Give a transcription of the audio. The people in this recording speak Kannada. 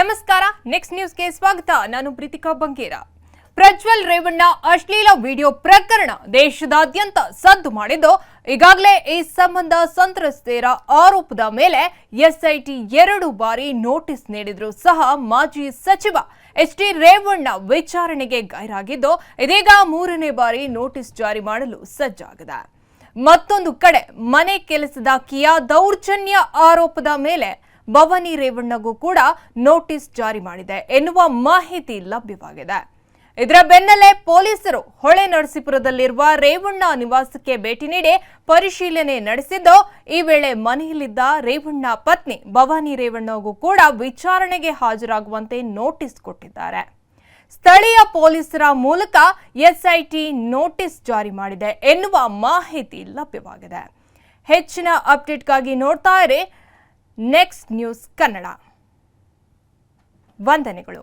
ನಮಸ್ಕಾರ ನೆಕ್ಸ್ಟ್ ನ್ಯೂಸ್ಗೆ ಸ್ವಾಗತ. ನಾನು ಪ್ರೀತಿಕಾ ಬಂಗೇರ. ಪ್ರಜ್ವಲ್ ರೇವಣ್ಣ ಅಶ್ಲೀಲ ವಿಡಿಯೋ ಪ್ರಕರಣ ದೇಶದಾದ್ಯಂತ ಸದ್ದು ಮಾಡಿದ್ದು. ಈಗಾಗಲೇ ಈ ಸಂಬಂಧ ಸಂತ್ರಸ್ತೆಯರ ಆರೋಪದ ಮೇಲೆ ಎಸ್ಐಟಿ ಎರಡು ಬಾರಿ ನೋಟಿಸ್ ನೀಡಿದ್ರು ಸಹ ಮಾಜಿ ಸಚಿವ ಎಚ್ ಡಿ ರೇವಣ್ಣ ವಿಚಾರಣೆಗೆ ಗೈರಾಗಿದ್ದು, ಇದೀಗ ಮೂರನೇ ಬಾರಿ ನೋಟಿಸ್ ಜಾರಿ ಮಾಡಲು ಸಜ್ಜಾಗಿದೆ. ಮತ್ತೊಂದು ಕಡೆ ಮನೆ ಕೆಲಸದ ಕಿಯಾ ದೌರ್ಜನ್ಯ ಆರೋಪದ ಮೇಲೆ ಭವಾನಿ ರೇವಣ್ಣಗೂ ಕೂಡ ನೋಟಿಸ್ ಜಾರಿ ಮಾಡಿದೆ ಎನ್ನುವ ಮಾಹಿತಿ ಲಭ್ಯವಾಗಿದೆ. ಇದರ ಬೆನ್ನಲ್ಲೇ ಪೊಲೀಸರು ಹೊಳೆ ನರಸೀಪುರದಲ್ಲಿರುವ ರೇವಣ್ಣ ನಿವಾಸಕ್ಕೆ ಭೇಟಿ ನೀಡಿ ಪರಿಶೀಲನೆ ನಡೆಸಿದ್ದು, ಈ ವೇಳೆ ಮನೆಯಲ್ಲಿದ್ದ ರೇವಣ್ಣ ಪತ್ನಿ ಭವಾನಿ ರೇವಣ್ಣಗೂ ಕೂಡ ವಿಚಾರಣೆಗೆ ಹಾಜರಾಗುವಂತೆ ನೋಟಿಸ್ ಕೊಟ್ಟಿದ್ದಾರೆ. ಸ್ಥಳೀಯ ಪೊಲೀಸರ ಮೂಲಕ ಎಸ್ಐಟಿ ನೋಟಿಸ್ ಜಾರಿ ಮಾಡಿದೆ ಎನ್ನುವ ಮಾಹಿತಿ ಲಭ್ಯವಾಗಿದೆ. ಹೆಚ್ಚಿನ ಅಪ್ಡೇಟ್ಗಾಗಿ ನೋಡ್ತಾ ಇರಿ ನೆಕ್ಸ್ಟ್ ನ್ಯೂಸ್ ಕನ್ನಡ ವಂದನೆಗಳು